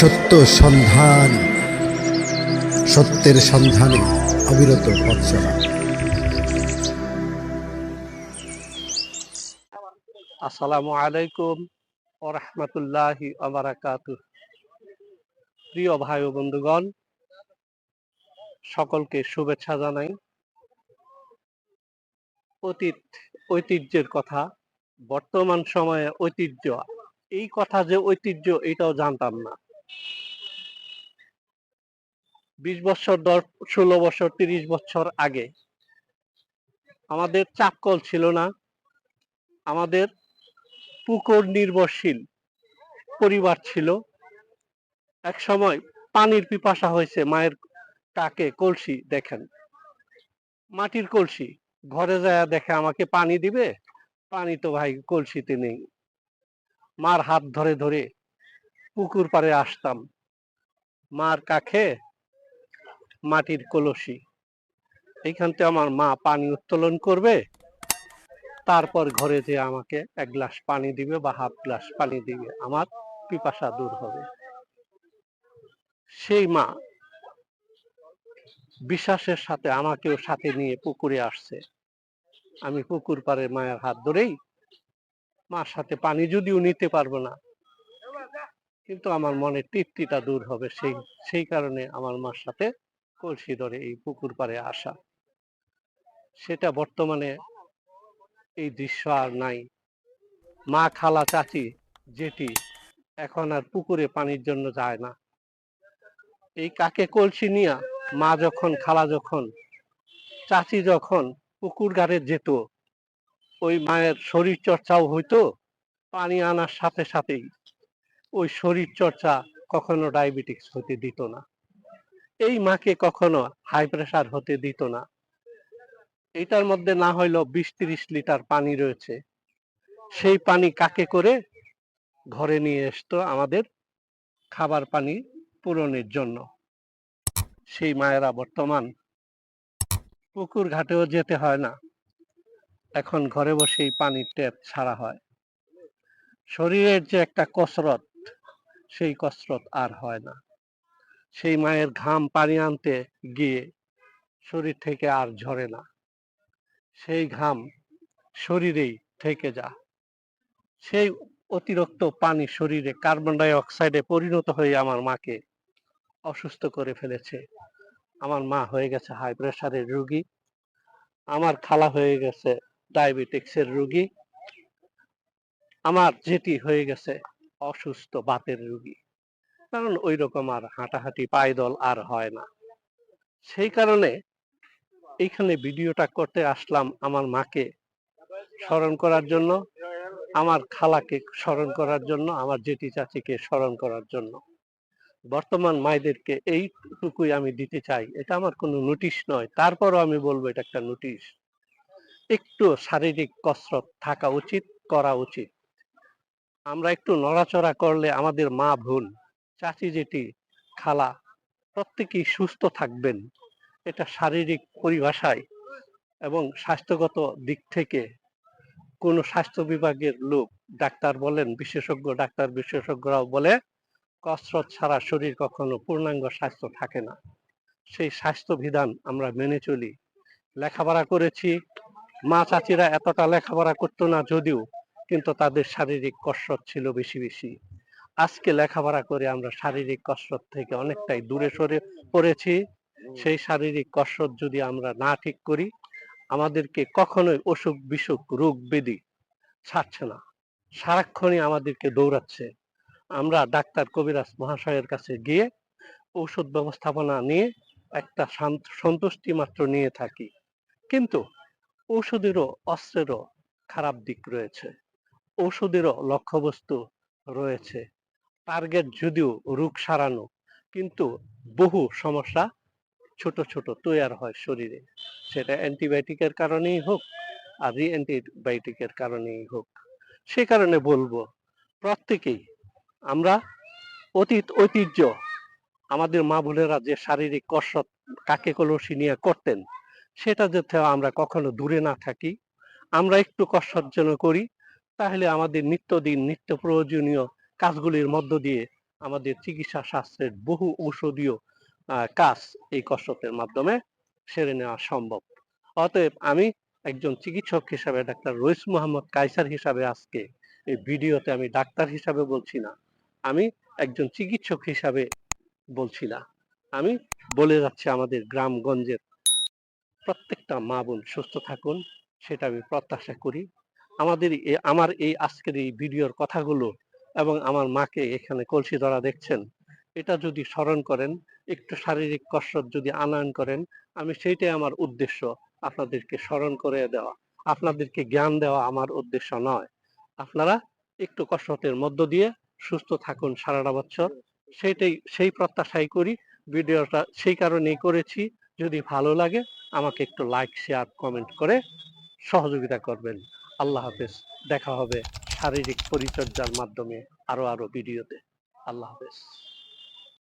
সত্য সন্ধান। সত্যের সন্ধানে অবিরত পথ আসসালামু আলাইকুম ও রহমতুল্লাহি প্রিয় ভাই ও বন্ধুগণ, সকলকে শুভেচ্ছা জানাই। অতীত ঐতিহ্যের কথা, বর্তমান সময়ে ঐতিহ্য। এই কথা যে ঐতিহ্য, এটাও জানতাম না। বিশ বছর দশ, ষোলো বছর, তিরিশ বছর আগে। আমাদের চাপকল ছিল না। আমাদের পুকুর নির্ভরশীল পরিবার ছিল। এক সময় পানির পিপাসা হয়েছে মায়ের কাকে, কলসি দেখেন। মাটির কলসি, ঘরে যায় দেখে আমাকে পানি দিবে? পানি তো ভাই কলসিতে নেই। মার হাত ধরে ধরে পুকুর পাড়ে আসতাম। মার কাখে মাটির কলসি। এইখান থেকে আমার মা পানি উত্তোলন করবে। তারপর ঘরে যে আমাকে এক গ্লাস পানি দিবে বা হাফ গ্লাস পানি দিবে, আমার পিপাসা দূর হবে। সেই মা বিশ্বাসের সাথে আমাকেও সাথে নিয়ে পুকুরে আসছে। আমি পুকুর পাড়ে মায়ের হাত ধরেই মার সাথে পানি যদিও নিতে পারব না কিন্তু আমার মনে তৃপ্তিটা দূর হবে সেই সেই কারণে আমার মার সাথে কলসি ধরে এই পুকুর পাড়ে আসা। সেটা বর্তমানে এই দৃশ্য আর নাই। মা, খালা, চাচি যেটি এখন আর পুকুরে পানির জন্য যায় না। এই কাকে কলসি নিয়া মা যখন, খালা যখন, চাচি যখন পুকুর গাড়ে যেত, ওই মায়ের শরীর চর্চাও হইতো, পানি আনার সাথে সাথেই ওই শরীর চর্চা কখনো ডায়াবেটিস হতে দিত না। এই মাকে কখনো হাই প্রেশার হতে দিত না। এটার মধ্যে না হইলেও বিশ তিরিশ লিটার পানি রয়েছে। সেই পানি কাকে করে? ঘরে নিয়ে আসতো আমাদের খাবার পানি পূরণের জন্য। সেই মায়েরা বর্তমান পুকুর ঘাটেও যেতে হয় না। এখন ঘরে বসেই পানির ট্যাপ ছাড়া হয়। শরীরের যে একটা কসরত সেই কসরত আর হয় না। সেই মায়ের ঘাম পানি আনতে গিয়ে শরীর থেকে আর ঝরে না। সেই ঘাম শরীরেই থেকে যা। সেই অতিরিক্ত পানি শরীরে কার্বন ডাই অক্সাইডে পরিণত হয়ে আমার মাকে অসুস্থ করে ফেলেছে। আমার মা হয়ে গেছে হাই প্রেসারের রোগী। আমার খালা হয়ে গেছে ডায়াবেটিক্সের রোগী। আমার যেটি হয়ে গেছে অসুস্থ বাতের রুগী। কারণ ওই রকম আর হাঁটাহাঁটি পায়দল আর হয় না। সেই কারণে এইখানে ভিডিওটা করতে আসলাম আমার মাকে স্মরণ করার জন্য, আমার খালাকে স্মরণ করার জন্য, আমার জেঠি চাচিকে স্মরণ করার জন্য। বর্তমান মায়েদেরকে এইটুকুই আমি দিতে চাই। এটা আমার কোনো নোটিশ নয়। তারপরও আমি বলব এটা একটা নোটিশ। একটু শারীরিক কসরত থাকা উচিত, করা উচিত। আমরা একটু নড়াচড়া করলে আমাদের মা বোন, চাচি জেঠি, খালা প্রত্যেকেই সুস্থ থাকবেন। এটা শারীরিক পরিভাষায় এবং স্বাস্থ্যগত দিক থেকে কোন স্বাস্থ্য বিভাগের লোক, ডাক্তার বলেন, বিশেষজ্ঞ, ডাক্তার বিশেষজ্ঞরাও বলে, কসরত ছাড়া শরীর কখনো পূর্ণাঙ্গ স্বাস্থ্য থাকে না। সেই স্বাস্থ্য বিধান আমরা মেনে চলি। লেখাপড়া করেছি। মা চাচিরা এতটা লেখাপড়া করতো না যদিও কিন্তু তাদের শারীরিক কসরত ছিল বেশি বেশি। আজকে লেখাপড়া করে আমরা শারীরিক কসরত থেকে অনেকটাই দূরে সরে পড়েছি। সেই শারীরিক কসরত যদি আমরা না ঠিক করি, আমাদেরকে কখনোই অসুখ বিসুখ রোগ ব্যাধি ছাড়ছে না। সারাক্ষণই আমাদেরকে দৌড়াচ্ছে। আমরা ডাক্তার কবিরাজ মহাশয়ের কাছে গিয়ে ঔষধ ব্যবস্থাপনা নিয়ে একটা সন্তুষ্টি মাত্র নিয়ে থাকি। কিন্তু ঔষধেরও, অস্ত্রেরও খারাপ দিক রয়েছে। ঔষধেরও লক্ষ্যবস্তু রয়েছে। টার্গেট যদিও রোগ সারানো, কিন্তু বহু সমস্যা ছোট ছোট তৈয়ার হয় শরীরে। সেটা অ্যান্টিবায়োটিকের কারণেই হোক, আর রি অ্যান্টিবায়োটিকের কারণেই হোক। সে কারণে বলব, প্রত্যেকেই আমরা অতীত ঐতিহ্য, আমাদের মা বোনেরা যে শারীরিক কসরত কাকে কলসি নিয়ে করতেন, সেটা যাতে আমরা কখনো দূরে না থাকি, আমরা একটু কসরত যেন করি তাহলে আমাদের নিত্যদিন নিত্য প্রয়োজনীয় কাজগুলির মধ্য দিয়ে আমাদের চিকিৎসা শাস্ত্রের বহু ঔষধীয় কাজ এই কসরতের মাধ্যমে সেরে নেওয়া সম্ভব। অতএব আমি একজন চিকিৎসক হিসাবে, ডাক্তার রইস মোহাম্মদ কাইসার হিসাবে আজকে এই ভিডিওতে আমি ডাক্তার হিসাবে বলছি না। আমি একজন চিকিৎসক হিসাবে বলছি না। আমি বলে যাচ্ছি আমাদের গ্রামগঞ্জের প্রত্যেকটা মা বোন সুস্থ থাকুন, সেটা আমি প্রত্যাশা করি। আমাদের আমার এই আজকের এই ভিডিওর কথাগুলো এবং আমার মাকে এখানে কলসি ধরা দেখছেন, এটা যদি স্মরণ করেন, একটু শারীরিক কসরত যদি আনয়ন করেন, আমি সেইটাই আমার উদ্দেশ্য, আপনাদেরকে স্মরণ করে দেওয়া। আপনাদেরকে জ্ঞান দেওয়া আমার উদ্দেশ্য নয়। আপনারা একটু কসরতের মধ্য দিয়ে সুস্থ থাকুন সারাটা বছর। সেইটাই, সেই প্রত্যাশাই করি, ভিডিওটা সেই কারণেই করেছি। যদি ভালো লাগে, আমাকে একটু লাইক শেয়ার কমেন্ট করে সহযোগিতা করবেন। আল্লাহ হাফেজ। দেখা হবে শারীরিক পরিচর্যার মাধ্যমে আরও আরও ভিডিওতে। আল্লাহ হাফেজ।